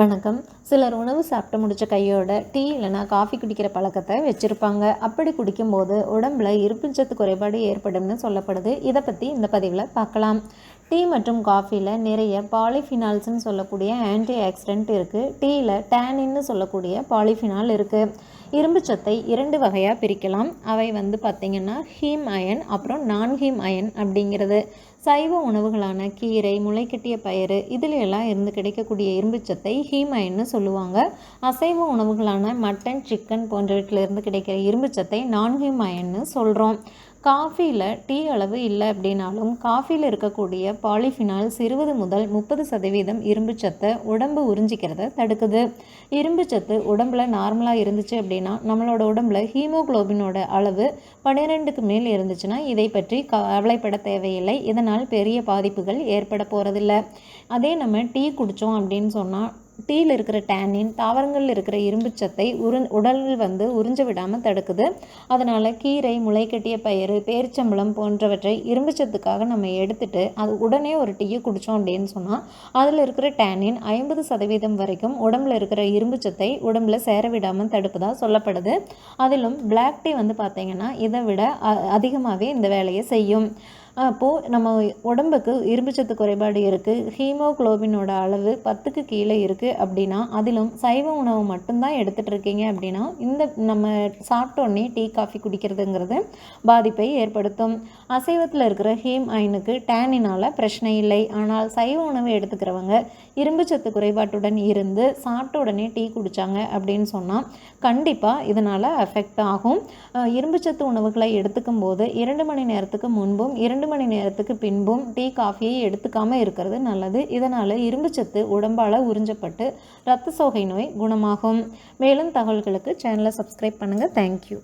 வணக்கம். சிலர் உணவு சாப்பிட்டு முடித்த கையோட டீ இல்லைனா காஃபி குடிக்கிற பழக்கத்தை வச்சுருப்பாங்க. அப்படி குடிக்கும்போது உடம்புல இருப்புச்சத்து குறைபாடு ஏற்படும்னு சொல்லப்படுது. இதை பற்றி இந்த பதிவில் பார்க்கலாம். டீ மற்றும் காஃபியில் நிறைய பாலிஃபினால்ஸ்னு சொல்லக்கூடிய ஆன்டி ஆக்சிடென்ட் இருக்குது டீயில் டேனின்னு சொல்லக்கூடிய பாலிஃபினால் இருக்குது இரும்பு சத்தை இரண்டு வகையாக பிரிக்கலாம். அவை வந்து பார்த்திங்கன்னா ஹீம் அயன் அப்புறம் நான் ஹீம் அயன் அப்படிங்கிறது. சைவ உணவுகளான கீரை முளைக்கட்டிய பயிறு இதில் எல்லாம் இருந்து கிடைக்கக்கூடிய இரும்புச்சத்தை ஹீம் அயன்னு சொல்லுவாங்க. அசைவ உணவுகளான மட்டன் சிக்கன் போன்றவற்றிலிருந்து கிடைக்கிற இரும்புச்சத்தை நான் ஹீம் அயன்னு சொல்கிறோம் காஃபியில் டீ அளவு இல்லை அப்படின்னாலும் காஃபியில் இருக்கக்கூடிய பாலிஃபினால்ஸ் இருபது முதல் முப்பது சதவீதம் இரும்பு சத்தை உடம்பு உறிஞ்சிக்கிறத தடுக்குது. இரும்பு சத்து உடம்புல நார்மலாக இருந்துச்சு அப்படின்னா நம்மளோட உடம்புல ஹீமோக்ளோபினோட அளவு பன்னிரெண்டுக்கு மேல் இருந்துச்சுன்னா இதை பற்றி கவலைப்பட தேவையில்லை. இதனால் பெரிய பாதிப்புகள் ஏற்பட போகிறதில்ல அதே நம்ம டீ குடித்தோம் அப்படின்னு சொன்னால் டீயில் இருக்கிற டேனின் தாவரங்களில் இருக்கிற இரும்புச்சத்தை உரு உடலில் வந்து உறிஞ்ச விடாமல் தடுக்குது. அதனால் கீரை முளைக்கட்டிய பயிறு பேரிச்சம்பளம் போன்றவற்றை இரும்புச்சத்துக்காக நம்ம எடுத்துட்டு அது உடனே ஒரு டீயை குடித்தோம் அப்படின்னு சொன்னால் அதில் இருக்கிற டேனின் ஐம்பது சதவீதம் வரைக்கும் உடம்புல இருக்கிற இரும்புச்சத்தை உடம்புல சேர விடாமல் தடுப்பதாக சொல்லப்படுது. அதிலும் பிளாக் டீ வந்து பார்த்திங்கன்னா இதை விட அதிகமாகவே இந்த வேலையை செய்யும். அப்போது நம்ம உடம்புக்கு இரும்புச்சத்து குறைபாடு இருக்குது ஹீமோக்ளோபினோட அளவு பத்துக்கு கீழே இருக்குது அப்படின்னா அதிலும் சைவ உணவு மட்டும்தான் எடுத்துகிட்டு இருக்கீங்க அப்படின்னா இந்த நம்ம சாப்பிட்டோன்னே டீ காஃபி குடிக்கிறதுங்கிறது பாதிப்பை ஏற்படுத்தும். அசைவத்தில் இருக்கிற ஹீம் அயனுக்கு டேனினால் பிரச்சனை இல்லை. ஆனால் சைவ உணவு எடுத்துக்கிறவங்க இரும்புச்சத்து குறைபாட்டுடன் இருந்து சாப்பிட்ட உடனே டீ குடித்தாங்க அப்படின்னு சொன்னால் கண்டிப்பாக இதனால் அஃபெக்ட் ஆகும். இரும்புச்சத்து உணவுகளை எடுத்துக்கும் போது இரண்டு மணி நேரத்துக்கு முன்பும் இரண்டு இரண்டு மணி நேரத்துக்கு பின்பும் டீ காஃபியை எடுத்துக்காமல் இருக்கிறது நல்லது. இதனால் இரும்புச்சத்து உடம்பால் உறிஞ்சப்பட்டு இரத்த சோகை நோய் குணமாகும். மேலும் தகவல்களுக்கு சேனலை சப்ஸ்கிரைப் பண்ணுங்கள் தேங்க்யூ